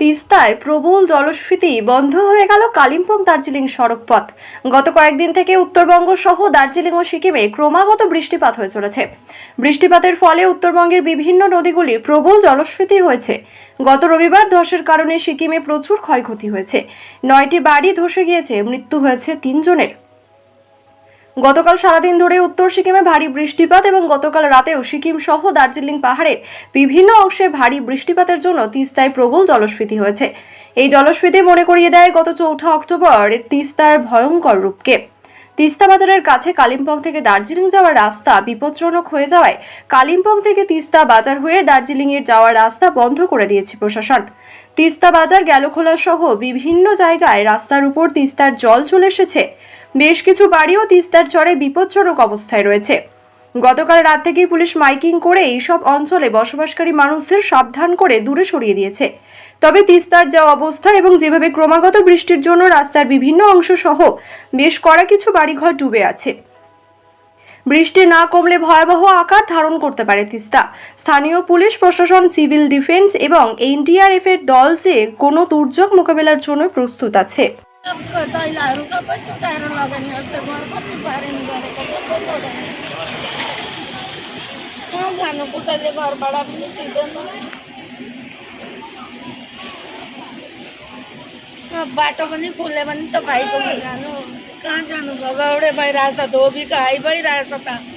তিস্তায় প্রবল জলস্ফীতি বন্ধ হয়ে গেল কালিম্পং দার্জিলিং সড়ক পথ গত কয়েকদিন থেকে উত্তরবঙ্গ সহ দার্জিলিং ও সিকিমে ক্রমাগত বৃষ্টিপাত হয়ে চলেছে। বৃষ্টিপাতের ফলে উত্তরবঙ্গের বিভিন্ন নদীগুলি প্রবল জলস্ফীতি হয়েছে। গত রবিবার ধসের কারণে সিকিমে প্রচুর ক্ষয়ক্ষতি হয়েছে। নয়টি বাড়ি ধসে গিয়েছে, মৃত্যু হয়েছে তিনজনের। গতকাল সারাদিন ধরে উত্তর সিকিমে ভারী বৃষ্টিপাত এবং গতকাল রাতেও সিকিম সহ দার্জিলিং পাহাড়ের বিভিন্ন অংশে ভারী বৃষ্টিপাতের জন্য তিস্তায় প্রবল জলস্ফীতি হয়েছে। এই জলস্ফীতি মনে করিয়ে দেয় গত চৌঠা অক্টোবর, তিস্তার ভয়ঙ্কর রূপকে। তিস্তা বাজারের কাছে কালিম্পং থেকে দার্জিলিং যাওয়ার রাস্তা বিপজ্জনক হয়ে যাওয়ায় কালিম্পং থেকে তিস্তা বাজার হয়ে দার্জিলিংয়ের যাওয়ার রাস্তা বন্ধ করে দিয়েছে প্রশাসন। তিস্তা বাজার, গ্যালোখোলা সহ বিভিন্ন জায়গায় রাস্তার উপর তিস্তার জল চলে এসেছে। বেশ কিছু বাড়িও তিস্তার চরে বিপজ্জনক অবস্থায় রয়েছে। গতকাল রাত থেকেই পুলিশ মাইকিং করে এইসব অঞ্চলে বসবাসকারী মানুষদের সাবধান করে দূরে সরিয়ে দিয়েছে। তবে তিস্তার যা অবস্থা এবং যেভাবে ক্রমাগত বৃষ্টির জন্য রাস্তার বিভিন্ন অংশ সহ বেশ কড়া কিছু বাড়িঘর ডুবে আছে। বৃষ্টি না কমলে ভয়াবহ আকার ধারণ করতে পারে তিস্তা। স্থানীয় পুলিশ, প্রশাসন, সিভিল ডিফেন্স এবং এনডিআরএফ এর দল যে কোনো দুর্যোগ মোকাবেলার জন্য প্রস্তুত আছে। खाने घर भी नहीं बाटो पनि खुल्यो भने त भाइको जानु कहाँ जानु भगौडे धोबी का हाई भइरहेछ त